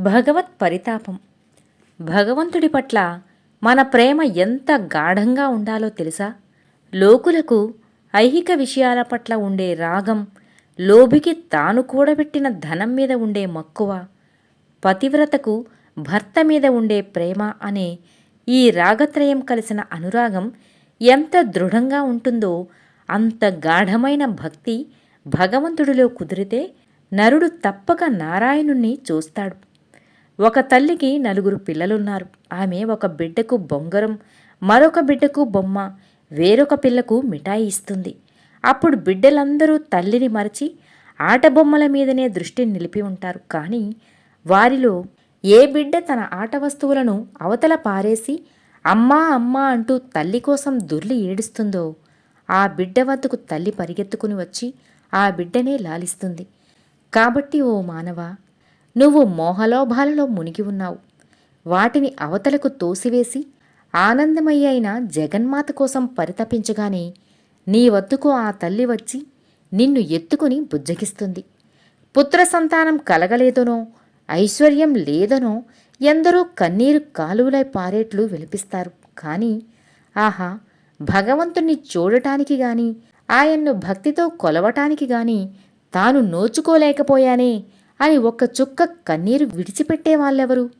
భగవత్ పరితాపం. భగవంతుడి పట్ల మన ప్రేమ ఎంత గాఢంగా ఉండాలో తెలుసా? లోకులకు ఐహిక విషయాల పట్ల ఉండే రాగం లోభికి తాను కూడబెట్టిన ధనం మీద ఉండే మక్కువ పతివ్రతకు భర్త మీద ఉండే ప్రేమ అనే ఈ రాగత్రయం కలిసిన అనురాగం ఎంత దృఢంగా ఉంటుందో అంత గాఢమైన భక్తి భగవంతుడిలో కుదిరితే నరుడు తప్పక నారాయణుణ్ణి చూస్తాడు. ఒక తల్లికి నలుగురు పిల్లలున్నారు. ఆమె ఒక బిడ్డకు బొంగరం మరొక బిడ్డకు బొమ్మ వేరొక పిల్లకు మిఠాయి ఇస్తుంది. అప్పుడు బిడ్డలందరూ తల్లిని మరచి ఆట బొమ్మల మీదనే దృష్టి నిలిపి ఉంటారు. కానీ వారిలో ఏ బిడ్డ తన ఆట వస్తువులను అవతల పారేసి అమ్మా అమ్మా అంటూ తల్లి కోసం దుర్లి ఏడుస్తుందో ఆ బిడ్డ వద్దకు తల్లి పరిగెత్తుకుని వచ్చి ఆ బిడ్డనే లాలిస్తుంది. కాబట్టి ఓ మానవా నువ్వు మోహలోభాలలో మునిగి ఉన్నావు. వాటిని అవతలకు తోసివేసి ఆనందమయ్య అయిన జగన్మాత కోసం పరితపించగానే నీ వద్దకు ఆ తల్లి వచ్చి నిన్ను ఎత్తుకుని బుజ్జగిస్తుంది. పుత్ర సంతానం కలగలేదనో ఐశ్వర్యం లేదనో ఎందరో కన్నీరు కాలువలై పారేట్లు విలిపిస్తారు కానీ ఆహా భగవంతుణ్ణి చూడటానికి గాని ఆయన్ను భక్తితో కొలవటానికి గాని తాను నోచుకోలేకపోయానే అని ఒక్క చుక్క కన్నీరు విడిచిపెట్టే వాళ్ళెవరు?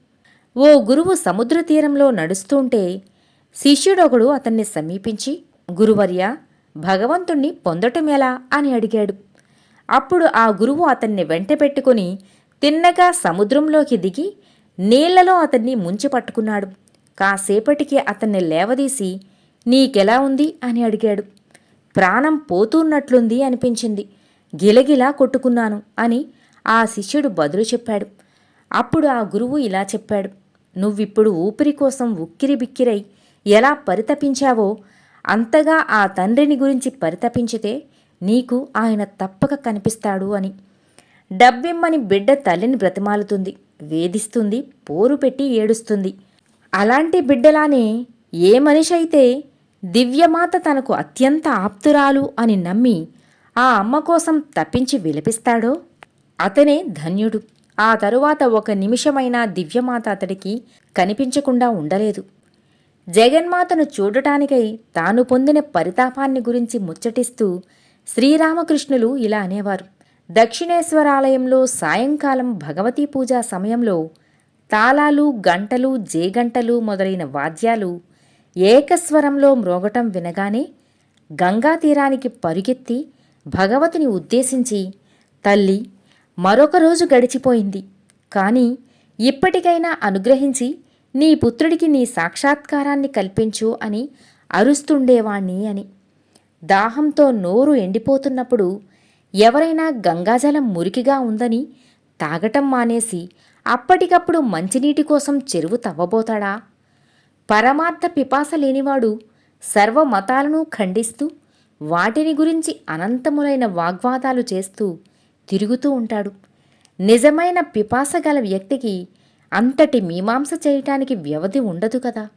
ఓ గురువు సముద్ర తీరంలో నడుస్తుంటే శిష్యుడొకడు అతన్ని సమీపించి గురువర్య భగవంతుణ్ణి పొందటమెలా అని అడిగాడు. అప్పుడు ఆ గురువు అతన్ని వెంట పెట్టుకుని తిన్నగా సముద్రంలోకి దిగి నీళ్ళలో అతన్ని ముంచి పట్టుకున్నాడు. కాసేపటికి అతన్ని లేవదీసి నీకెలా ఉంది? అని అడిగాడు. ప్రాణం పోతున్నట్లుంది అనిపించింది. గిలగిలా కొట్టుకున్నాను అని ఆ శిష్యుడు బదులు చెప్పాడు. అప్పుడు ఆ గురువు ఇలా చెప్పాడు. నువ్విప్పుడు ఊపిరి కోసం ఉక్కిరి బిక్కిరై ఎలా పరితపించావో అంతగా ఆ తండ్రిని గురించి పరితపించితే నీకు ఆయన తప్పక కనిపిస్తాడు అని. డబ్బిమ్మని బిడ్డ తల్లిని బ్రతిమాలుతుంది వేధిస్తుంది పోరు పెట్టి ఏడుస్తుంది. అలాంటి బిడ్డలానే ఏ మనిషి అయితే దివ్యమాత తనకు అత్యంత ఆప్తురాలు అని నమ్మి ఆ అమ్మ కోసం తప్పించి విలపిస్తాడో అతనే ధన్యుడు. ఆ తరువాత ఒక నిమిషమైనా దివ్యమాత అతడికి కనిపించకుండా ఉండలేదు. జగన్మాతను చూడటానికై తాను పొందిన పరితాపాన్ని గురించి ముచ్చటిస్తూ శ్రీరామకృష్ణులు ఇలా అనేవారు. దక్షిణేశ్వరాలయంలో సాయంకాలం భగవతీ పూజా సమయంలో తాళాలు గంటలు జేగంటలు మొదలైన వాద్యాలు ఏకస్వరంలో మ్రోగటం వినగానే గంగా తీరానికి పరుగెత్తి భగవతిని ఉద్దేశించి తల్లి మరొక రోజు గడిచిపోయింది. కానీ ఇప్పటికైనా అనుగ్రహించి నీ పుత్రుడికి నీ సాక్షాత్కారాన్ని కల్పించు అని అరుస్తుండేవాణ్ణి అని. దాహంతో నోరు ఎండిపోతున్నప్పుడు ఎవరైనా గంగాజలం మురికిగా ఉందని తాగటం మానేసి అప్పటికప్పుడు మంచినీటి కోసం చెరువు తవ్వబోతాడా? పరమార్థ పిపాస లేనివాడు సర్వమతాలను ఖండిస్తూ వాటిని గురించి అనంతములైన వాగ్వాదాలు చేస్తూ తిరుగుతూ ఉంటాడు. నిజమైన పిపాస గల వ్యక్తికి అంతటి మీమాంస చేయటానికి వ్యవధి ఉండదు కదా.